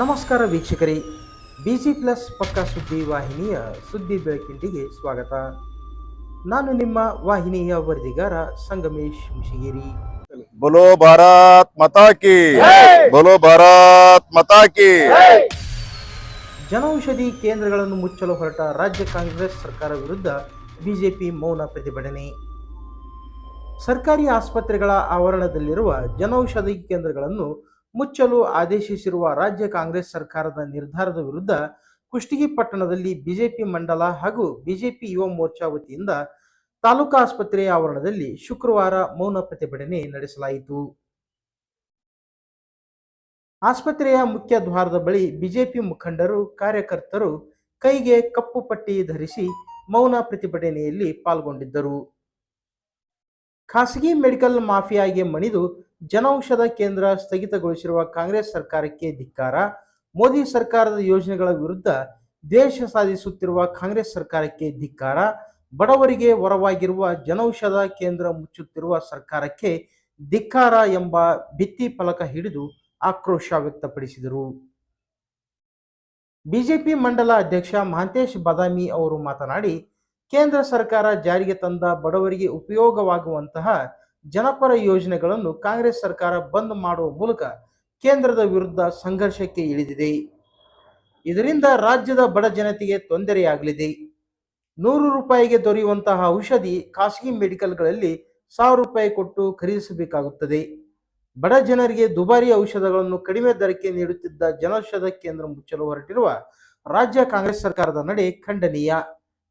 ನಮಸ್ಕಾರ ವೀಕ್ಷಕರಿ B G plus ಪಕ್ಕ ಸುದ್ದಿ ವಾಹಿನಿಯ ಸುದ್ದಿ ಬೆಳಕಿಂಡಿಗೆ ಸ್ವಾಗತ. ನಾನು ನಿಮ್ಮ ವಾಹಿನಿಯ ವರದಿಗಾರ ಸಂಗಮೇಶ್ ಮುಶಿಗಿರಿ ಬೋಲೋ ಭಾರತ್ ಮತಾಕಿ ಬೋಲೋ ಭಾರತ್ ಮತಾಕಿ ಜನೌಷಧಿ ಕೇಂದ್ರಗಳನ್ನು ಮುಚ್ಚಲು ಹೊರಟ ರಾಜ್ಯ ಕಾಂಗ್ರೆಸ್ ಸರ್ಕಾರ ವಿರುದ್ಧ ಬಿಜೆಪಿ ಮೌನ ಪ್ರತಿಭಟನೆ. ಸರ್ಕಾರಿ ಆಸ್ಪತ್ರೆಗಳ ಆವರಣದಲ್ಲಿರುವ ಜನೌಷಧಿ ಕೇಂದ್ರಗಳನ್ನು ಮುಚ್ಚಲು ಆದೇಶಿಸಿರುವ ರಾಜ್ಯ ಕಾಂಗ್ರೆಸ್ ಸರ್ಕಾರದ ನಿರ್ಧಾರದ ವಿರುದ್ಧ ಕುಷ್ಟಗಿ ಪಟ್ಟಣದಲ್ಲಿ ಬಿಜೆಪಿ ಮಂಡಲ ಹಾಗೂ ಬಿಜೆಪಿ ಯುವ ಮೋರ್ಚಾ ವತಿಯಿಂದ ತಾಲೂಕಾ ಆಸ್ಪತ್ರೆಯ ಆವರಣದಲ್ಲಿ ಶುಕ್ರವಾರ ಮೌನ ಪ್ರತಿಭಟನೆ ನಡೆಸಲಾಯಿತು. ಆಸ್ಪತ್ರೆಯ ಮುಖ್ಯ ದ್ವಾರದ ಬಳಿ ಬಿಜೆಪಿ ಮುಖಂಡರು, ಕಾರ್ಯಕರ್ತರು ಕೈಗೆ ಕಪ್ಪು ಪಟ್ಟಿ ಧರಿಸಿ ಮೌನ ಪ್ರತಿಭಟನೆಯಲ್ಲಿ ಪಾಲ್ಗೊಂಡಿದ್ದರು. ಖಾಸಗಿ ಮೆಡಿಕಲ್ ಮಾಫಿಯಾಗೆ ಮಣಿದು ಜನೌಷಧ ಕೇಂದ್ರ ಸ್ಥಗಿತಗೊಳಿಸಿರುವ ಕಾಂಗ್ರೆಸ್ ಸರ್ಕಾರಕ್ಕೆ ಧಿಕ್ಕಾರ, ಮೋದಿ ಸರ್ಕಾರದ ಯೋಜನೆಗಳ ವಿರುದ್ಧ ದೇಶ ಸಾಧಿಸುತ್ತಿರುವ ಕಾಂಗ್ರೆಸ್ ಸರ್ಕಾರಕ್ಕೆ ಧಿಕ್ಕಾರ, ಬಡವರಿಗೆ ವರವಾಗಿರುವ ಜನೌಷಧ ಕೇಂದ್ರ ಮುಚ್ಚುತ್ತಿರುವ ಸರ್ಕಾರಕ್ಕೆ ಧಿಕ್ಕಾರ ಎಂಬ ಭಿತ್ತಿ ಫಲಕ ಹಿಡಿದು ಆಕ್ರೋಶ ವ್ಯಕ್ತಪಡಿಸಿದರು. ಬಿಜೆಪಿ ಮಂಡಲ ಅಧ್ಯಕ್ಷ ಮಹಾಂತೇಶ್ ಬಾದಾಮಿ ಅವರು ಮಾತನಾಡಿ, ಕೇಂದ್ರ ಸರ್ಕಾರ ಜಾರಿಗೆ ತಂದ ಬಡವರಿಗೆ ಉಪಯೋಗವಾಗುವಂತಹ ಜನಪರ ಯೋಜನೆಗಳನ್ನು ಕಾಂಗ್ರೆಸ್ ಸರ್ಕಾರ ಬಂದ್ ಮಾಡುವ ಮೂಲಕ ಕೇಂದ್ರದ ವಿರುದ್ಧ ಸಂಘರ್ಷಕ್ಕೆ ಇಳಿದಿದೆ. ಇದರಿಂದ ರಾಜ್ಯದ ಬಡ ಜನತೆಗೆ ತೊಂದರೆಯಾಗಲಿದೆ. ನೂರು ರೂಪಾಯಿಗೆ ದೊರೆಯುವಂತಹ ಔಷಧಿ ಖಾಸಗಿ ಮೆಡಿಕಲ್ಗಳಲ್ಲಿ ಸಾವಿರ ರೂಪಾಯಿ ಕೊಟ್ಟು ಖರೀದಿಸಬೇಕಾಗುತ್ತದೆ. ಬಡ ಜನರಿಗೆ ದುಬಾರಿ ಔಷಧಗಳನ್ನು ಕಡಿಮೆ ದರಕ್ಕೆ ನೀಡುತ್ತಿದ್ದ ಜನೌಷಧ ಕೇಂದ್ರ ಮುಚ್ಚಲು ಹೊರಟಿರುವ ರಾಜ್ಯ ಕಾಂಗ್ರೆಸ್ ಸರ್ಕಾರದ ನಡೆ ಖಂಡನೀಯ.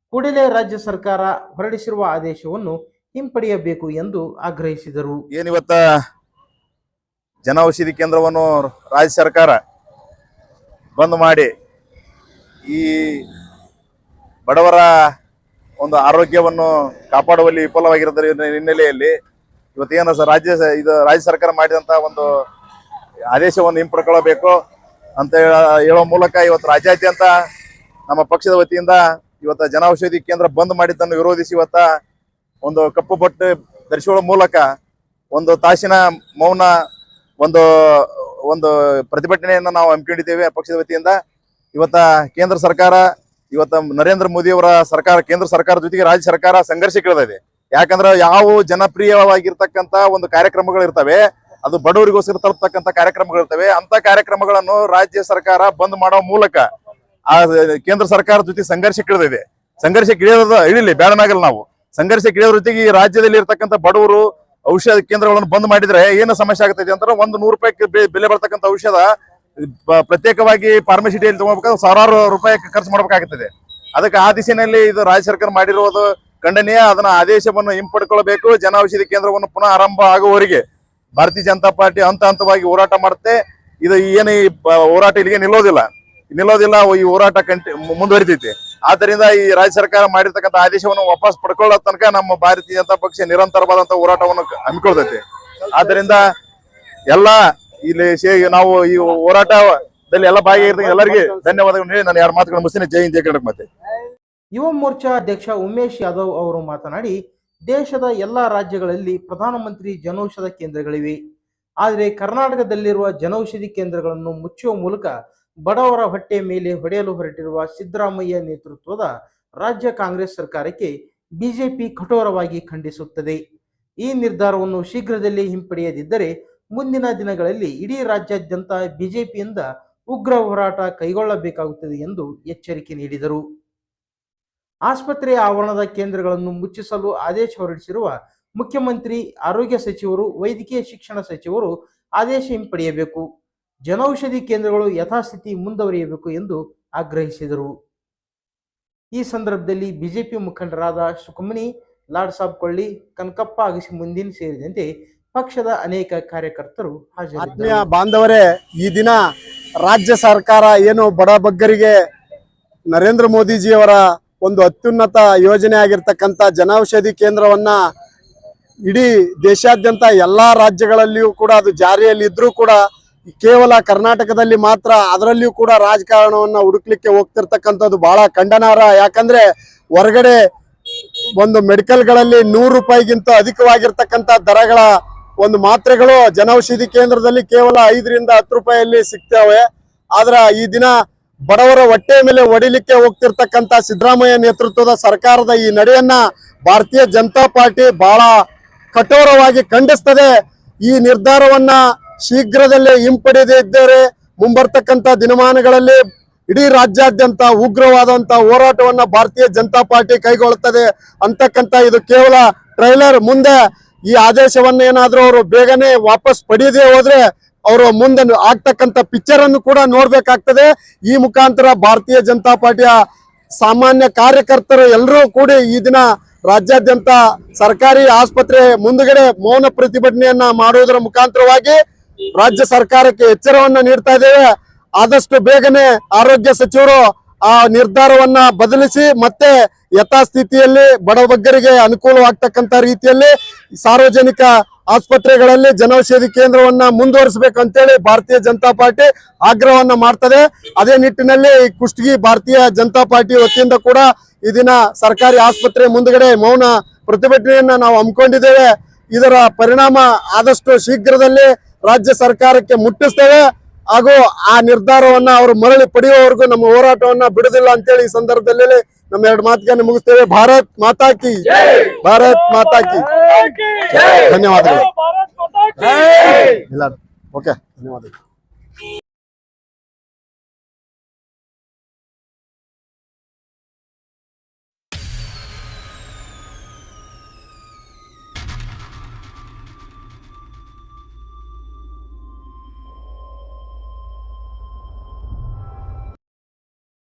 ಕೂಡಲೇ ರಾಜ್ಯ ಸರ್ಕಾರ ಹೊರಡಿಸಿರುವ ಆದೇಶವನ್ನು ಹಿಂಪಡೆಯಬೇಕು ಎಂದು ಆಗ್ರಹಿಸಿದರು. ಏನಿವತ್ತ? ಜನ ಔಷಧಿ ಕೇಂದ್ರವನ್ನು ರಾಜ್ಯ ಸರ್ಕಾರ ಬಂದ್ ಮಾಡಿ ಈ ಬಡವರ ಒಂದು ಆರೋಗ್ಯವನ್ನು ಕಾಪಾಡುವಲ್ಲಿ ವಿಫಲವಾಗಿರೋದ್ರ ಹಿನ್ನೆಲೆಯಲ್ಲಿ ಇವತ್ತೇನು ರಾಜ್ಯ ಇದು ರಾಜ್ಯ ಸರ್ಕಾರ ಮಾಡಿದಂತ ಒಂದು ಆದೇಶವನ್ನು ಹಿಂಪಡ್ಕೊಳ್ಳಬೇಕು ಅಂತ ಹೇಳೋ ಮೂಲಕ ಇವತ್ತು ರಾಜ್ಯಾದ್ಯಂತ ನಮ್ಮ ಪಕ್ಷದ ವತಿಯಿಂದ ಇವತ್ತು ಜನೌಷಧಿ ಕೇಂದ್ರ ಬಂದ್ ಮಾಡಿದ್ದನ್ನು ವಿರೋಧಿಸಿ ಇವತ್ತ ಒಂದು ಕಪ್ಪು ಬಟ್ಟೆ ಧರಿಸುವ ಮೂಲಕ ಒಂದು ತಾಸಿನ ಮೌನ, ಒಂದು ಒಂದು ಪ್ರತಿಭಟನೆಯನ್ನು ನಾವು ಹಮ್ಮಿಕೊಂಡಿದ್ದೇವೆ ಪಕ್ಷದ ವತಿಯಿಂದ. ಇವತ್ತ ಕೇಂದ್ರ ಸರ್ಕಾರ, ಇವತ್ತ ನರೇಂದ್ರ ಮೋದಿಯವರ ಸರ್ಕಾರ, ಕೇಂದ್ರ ಸರ್ಕಾರ ಜೊತೆಗೆ ರಾಜ್ಯ ಸರ್ಕಾರ ಸಂಘರ್ಷಕ್ಕಿಳಿದಿದೆ ಯಾಕಂದ್ರೆ ಯಾವ ಜನಪ್ರಿಯವಾಗಿರ್ತಕ್ಕಂತ ಒಂದು ಕಾರ್ಯಕ್ರಮಗಳು ಇರ್ತವೆ, ಅದು ಬಡವರಿಗೋಸ್ಕರ ಕಾರ್ಯಕ್ರಮಗಳು ಇರ್ತವೆ. ಅಂತ ಕಾರ್ಯಕ್ರಮಗಳನ್ನು ರಾಜ್ಯ ಸರ್ಕಾರ ಬಂದ್ ಮಾಡೋ ಮೂಲಕ ಆ ಕೇಂದ್ರ ಸರ್ಕಾರ ಜೊತೆ ಸಂಘರ್ಷಕ್ಕಿಳಿದಿದೆ ಸಂಘರ್ಷಕ್ಕೆ ಇಳಿಯೋದ ಇಳಿಲಿ ಬೇಡನಾಗಲ್ಲ ನಾವು. ಸಂಘರ್ಷಕ್ಕೆ ಇಳಿಯೋದ್ರ ಜೊತೆಗೆ ಈ ರಾಜ್ಯದಲ್ಲಿ ಇರ್ತಕ್ಕಂಥ ಬಡವರು ಔಷಧ ಕೇಂದ್ರಗಳನ್ನು ಬಂದ್ ಮಾಡಿದ್ರೆ ಏನು ಸಮಸ್ಯೆ ಆಗ್ತೈತಿ ಅಂತಾರೆ ಒಂದು ನೂರು ರೂಪಾಯಿ ಬೆಲೆ ಬರ್ತಕ್ಕಂಥ ಔಷಧ ಪ್ರತ್ಯೇಕವಾಗಿ ಫಾರ್ಮಸಿಟಿಯಲ್ಲಿ ತಗೋಬೇಕಾದ್ರೆ ಸಾವಿರಾರು ರೂಪಾಯಿ ಖರ್ಚು ಮಾಡ್ಬೇಕಾಗ್ತದೆ. ಅದಕ್ಕೆ ಆ ದಿಶೆಯಲ್ಲಿ ಇದು ರಾಜ್ಯ ಸರ್ಕಾರ ಮಾಡಿರುವುದು ಖಂಡನೀಯ. ಅದನ್ನ ಆದೇಶವನ್ನು ಹಿಂಪಡ್ಕೊಳ್ಬೇಕು. ಜನ ಔಷಧಿ ಕೇಂದ್ರವನ್ನು ಪುನಃ ಆರಂಭ ಆಗುವವರೆಗೆ ಭಾರತೀಯ ಜನತಾ ಪಾರ್ಟಿ ಹಂತ ಹಂತವಾಗಿ ಹೋರಾಟ ಮಾಡುತ್ತೆ. ಇದು ಏನು ಹೋರಾಟ ಇಲ್ಲಿಗೆ ನಿಲ್ಲೋದಿಲ್ಲ. ನಿಲ್ಲೋದಿಲ್ಲ, ಈ ಹೋರಾಟ ಕಂಟಿ ಮುಂದುವರಿತೈತಿ. ಆದ್ದರಿಂದ ಈ ರಾಜ್ಯ ಸರ್ಕಾರ ಮಾಡಿರ್ತಕ್ಕಂಥ ಆದೇಶವನ್ನು ವಾಪಸ್ ಪಡ್ಕೊಳ್ಳೋ ತನಕ ನಮ್ಮ ಭಾರತೀಯ ಜನತಾ ಪಕ್ಷ ನಿರಂತರವಾದಂತಹ ಹೋರಾಟವನ್ನು ಹಮ್ಮಿಕೊಳ್ತೈತಿ. ಆದ್ದರಿಂದ ಎಲ್ಲ ಇಲ್ಲಿ ನಾವು ಈ ಹೋರಾಟದಲ್ಲಿ ಎಲ್ಲ ಭಾಗಿಯಾಗಿರ್ತಕ್ಕ ಎಲ್ಲರಿಗೆ ಧನ್ಯವಾದಗಳನ್ನು ಹೇಳಿ ನಾನು ಯಾರು ಮಾತುಗಳನ್ನು ಮುಗಿಸ್ತೀನಿ. ಜೈ ಹಿಂದ್, ಜೈ ಕರ್ನಾಟಕ ಮತ್ತೆ ಯುವ ಮೋರ್ಚಾ ಅಧ್ಯಕ್ಷ ಉಮೇಶ್ ಯಾದವ್ ಅವರು ಮಾತನಾಡಿ, ದೇಶದ ಎಲ್ಲ ರಾಜ್ಯಗಳಲ್ಲಿ ಪ್ರಧಾನಮಂತ್ರಿ ಜನೌಷಧ ಕೇಂದ್ರಗಳಿವೆ. ಆದರೆ ಕರ್ನಾಟಕದಲ್ಲಿರುವ ಜನೌಷಧಿ ಕೇಂದ್ರಗಳನ್ನು ಮುಚ್ಚುವ ಮೂಲಕ ಬಡವರ ಹೊಟ್ಟೆ ಮೇಲೆ ಹೊಡೆಯಲು ಹೊರಟಿರುವ ಸಿದ್ದರಾಮಯ್ಯ ನೇತೃತ್ವದ ರಾಜ್ಯ ಕಾಂಗ್ರೆಸ್ ಸರ್ಕಾರಕ್ಕೆ ಬಿಜೆಪಿ ಕಠೋರವಾಗಿ ಖಂಡಿಸುತ್ತದೆ. ಈ ನಿರ್ಧಾರವನ್ನು ಶೀಘ್ರದಲ್ಲೇ ಹಿಂಪಡೆಯದಿದ್ದರೆ ಮುಂದಿನ ದಿನಗಳಲ್ಲಿ ಇಡೀ ರಾಜ್ಯಾದ್ಯಂತ ಬಿಜೆಪಿಯಿಂದ ಉಗ್ರ ಹೋರಾಟ ಕೈಗೊಳ್ಳಬೇಕಾಗುತ್ತದೆ ಎಂದು ಎಚ್ಚರಿಕೆ ನೀಡಿದರು. ಆಸ್ಪತ್ರೆ ಆವರಣದ ಕೇಂದ್ರಗಳನ್ನು ಮುಚ್ಚಿಸಲು ಆದೇಶ ಹೊರಡಿಸಿರುವ ಮುಖ್ಯಮಂತ್ರಿ, ಆರೋಗ್ಯ ಸಚಿವರು, ವೈದ್ಯಕೀಯ ಶಿಕ್ಷಣ ಸಚಿವರು ಆದೇಶ ಹಿಂಪಡೆಯಬೇಕು. ಜನೌಷಧಿ ಕೇಂದ್ರಗಳು ಯಥಾಸ್ಥಿತಿ ಮುಂದುವರಿಯಬೇಕು ಎಂದು ಆಗ್ರಹಿಸಿದರು. ಈ ಸಂದರ್ಭದಲ್ಲಿ ಬಿಜೆಪಿ ಮುಖಂಡರಾದ ಸುಕಮಣಿ, ಲಾಡ್ ಸಾಬ್ ಕೊಳ್ಳಿ, ಕನಕಪ್ಪ ಅಗಸಿ ಮುಂದಿನ ಸೇರಿದಂತೆ ಪಕ್ಷದ ಅನೇಕ ಕಾರ್ಯಕರ್ತರು ಆತ್ಮೀಯ ಬಾಂಧವರೇ, ಈ ದಿನ ರಾಜ್ಯ ಸರ್ಕಾರ ಏನು ಬಡಬಗ್ಗರಿಗೆ ನರೇಂದ್ರ ಮೋದಿಜಿಯವರ ಒಂದು ಅತ್ಯುನ್ನತ ಯೋಜನೆ ಆಗಿರ್ತಕ್ಕಂಥ ಜನೌಷಧಿ ಕೇಂದ್ರವನ್ನ ಇಡೀ ದೇಶಾದ್ಯಂತ ಎಲ್ಲಾ ರಾಜ್ಯಗಳಲ್ಲಿಯೂ ಕೂಡ ಅದು ಜಾರಿಯಲ್ಲಿದ್ರೂ ಕೂಡ ಕೇವಲ ಕರ್ನಾಟಕದಲ್ಲಿ ಮಾತ್ರ ಅದರಲ್ಲಿಯೂ ಕೂಡ ರಾಜಕಾರಣವನ್ನ ಹುಡುಕ್ಲಿಕ್ಕೆ ಹೋಗ್ತಿರ್ತಕ್ಕಂಥದ್ದು ಬಹಳ ಖಂಡನಾರ್ಹ ಯಾಕಂದ್ರೆ ಹೊರಗಡೆ ಒಂದು ಮೆಡಿಕಲ್ಗಳಲ್ಲಿ ನೂರು ರೂಪಾಯಿಗಿಂತ ಅಧಿಕವಾಗಿರ್ತಕ್ಕಂಥ ದರಗಳ ಒಂದು ಮಾತ್ರೆಗಳು ಜನೌಷಧಿ ಕೇಂದ್ರದಲ್ಲಿ ಕೇವಲ ಐದರಿಂದ ಹತ್ತು ರೂಪಾಯಿಯಲ್ಲಿ ಸಿಗ್ತವೆ. ಆದ್ರ ಈ ದಿನ ಬಡವರ ಹೊಟ್ಟೆ ಮೇಲೆ ಹೊಡಿಲಿಕ್ಕೆ ಹೋಗ್ತಿರ್ತಕ್ಕಂತ ಸಿದ್ದರಾಮಯ್ಯ ನೇತೃತ್ವದ ಸರ್ಕಾರದ ಈ ನಡೆಯನ್ನ ಭಾರತೀಯ ಜನತಾ ಪಾರ್ಟಿ ಬಹಳ ಕಠೋರವಾಗಿ ಖಂಡಿಸ್ತದೆ. ಈ ನಿರ್ಧಾರವನ್ನ ಶೀಘ್ರದಲ್ಲೇ ಹಿಂಪಡೆಯದೇ ಇದ್ದರೆ ಮುಂಬರ್ತಕ್ಕಂತ ದಿನಮಾನಗಳಲ್ಲಿ ಇಡೀ ರಾಜ್ಯಾದ್ಯಂತ ಉಗ್ರವಾದಂತ ಹೋರಾಟವನ್ನ ಭಾರತೀಯ ಜನತಾ ಪಾರ್ಟಿ ಕೈಗೊಳ್ಳುತ್ತದೆ ಅಂತಕ್ಕಂಥ ಇದು ಕೇವಲ ಟ್ರೈಲರ್ ಮುಂದೆ ಈ ಆದೇಶವನ್ನ ಏನಾದ್ರೂ ಅವರು ಬೇಗನೆ ವಾಪಸ್ ಪಡೆಯದೇ ಹೋದ್ರೆ ಅವರು ಮುಂದೆ ಆಗ್ತಕ್ಕಂತ ಪಿಕ್ಚರ್ ಅನ್ನು ಕೂಡ ನೋಡ್ಬೇಕಾಗ್ತದೆ. ಈ ಮುಖಾಂತರ ಭಾರತೀಯ ಜನತಾ ಪಾರ್ಟಿಯ ಸಾಮಾನ್ಯ ಕಾರ್ಯಕರ್ತರು ಎಲ್ಲರೂ ಕೂಡಿ ಈ ದಿನ ರಾಜ್ಯಾದ್ಯಂತ ಸರ್ಕಾರಿ ಆಸ್ಪತ್ರೆ ಮುಂದುಗಡೆ ಮೌನ ಪ್ರತಿಭಟನೆಯನ್ನ ಮಾಡುವುದರ ಮುಖಾಂತರವಾಗಿ ರಾಜ್ಯ ಸರ್ಕಾರಕ್ಕೆ ಎಚ್ಚರವನ್ನ ನೀಡ್ತಾ ಇದ್ದೇವೆ. ಆದಷ್ಟು ಬೇಗನೆ ಆರೋಗ್ಯ ಸಚಿವರು ಆ ನಿರ್ಧಾರವನ್ನ ಬದಲಿಸಿ ಮತ್ತೆ ಯಥಾಸ್ಥಿತಿಯಲ್ಲಿ ಬಡಬಗ್ಗರಿಗೆ ಅನುಕೂಲವಾಗ್ತಕ್ಕಂತ ರೀತಿಯಲ್ಲಿ ಸಾರ್ವಜನಿಕ ಆಸ್ಪತ್ರೆಗಳಲ್ಲಿ ಜನೌಷಧಿ ಕೇಂದ್ರವನ್ನ ಮುಂದುವರಿಸಬೇಕು ಅಂತೇಳಿ ಭಾರತೀಯ ಜನತಾ ಪಾರ್ಟಿ ಆಗ್ರಹವನ್ನ ಮಾಡ್ತದೆ. ಅದೇ ನಿಟ್ಟಿನಲ್ಲಿ ಕುಷ್ಟಗಿ ಭಾರತೀಯ ಜನತಾ ಪಾರ್ಟಿ ವತಿಯಿಂದ ಕೂಡ ಈ ಸರ್ಕಾರಿ ಆಸ್ಪತ್ರೆ ಮುಂದ್ಗಡೆ ಮೌನ ಪ್ರತಿಭಟನೆಯನ್ನ ನಾವು ಹಮ್ಮಿಕೊಂಡಿದ್ದೇವೆ. ಇದರ ಪರಿಣಾಮ ಆದಷ್ಟು ಶೀಘ್ರದಲ್ಲಿ ರಾಜ್ಯ ಸರ್ಕಾರಕ್ಕೆ ಮುಟ್ಟಿಸ್ತೇವೆ. ಹಾಗೂ ಆ ನಿರ್ಧಾರವನ್ನ ಅವರು ಮರಳಿ ಪಡೆಯುವವರೆಗೂ ನಮ್ಮ ಹೋರಾಟವನ್ನ ಬಿಡುದಿಲ್ಲ ಅಂತೇಳಿ ಈ ಸಂದರ್ಭದಲ್ಲಿ ನಮ್ಮ ಎರಡು ಮಾತುಗಳನ್ನು ಮುಗಿಸ್ತೇವೆ. ಭಾರತ್ ಮಾತಾಕಿ ಭಾರತ್ ಮಾತಾಕಿ ಧನ್ಯವಾದಗಳು. ಓಕೆ ಧನ್ಯವಾದಗಳು.